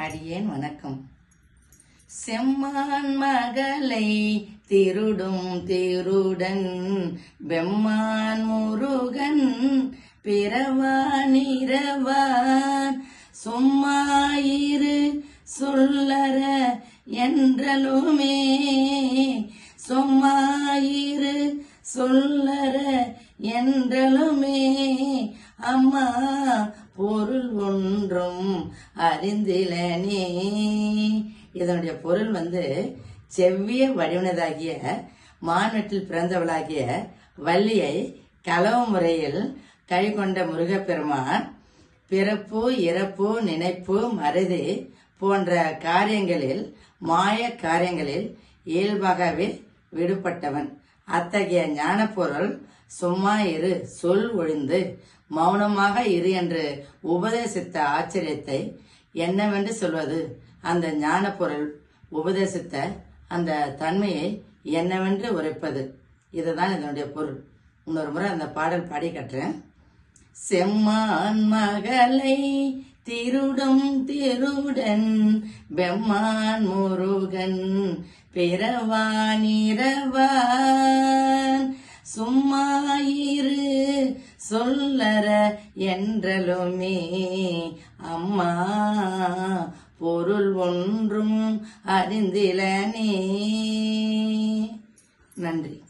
அடியேன் வணக்கம். செம்மான் மகளை திருடும் திருடன் பெம்மான் முருகன் பிறவானிரவான் சும்மாயிரு சொல்லற என்றலுமே சும்மாயிரு சொல்லற என்றலுமே அம்மா பொருள் ஒன்றும் அறிந்திலனே. இதனுடைய பொருள் வந்து செவ்விய வடிவனதாகிய மானட்டில் பிறந்தவளாகிய வள்ளியை களவு முறையில் கைகொண்ட முருகப்பெருமான் பிறப்பு இறப்பு நினைப்பு மருதி போன்ற காரியங்களில் மாய காரியங்களில் இயல்பாகவே விடுபட்டவன். அத்தகைய ஞானப்பொருள் சும்மா இரு சொல் ஒழிந்து. மௌனமாக இரு என்று உபதேசித்த ஆச்சரியத்தை என்னவென்று சொல்வது? அந்த ஞானப்பொருள் உபதேசித்த அந்த தன்மையை என்னவென்று உரைப்பது? இதுதான் இதனுடைய பொருள். இன்னொரு முறை அந்த பாடல் பாடி கட்டுறேன். செம்மான் மகளை திருடும் திருடன் பெம்மான் முருகன் பிறவானிரவான் சும்மாயிரு சொல்லற என்றலுமே. அம்மா பொருள் ஒன்றும் அறிந்திலனே. நன்றி.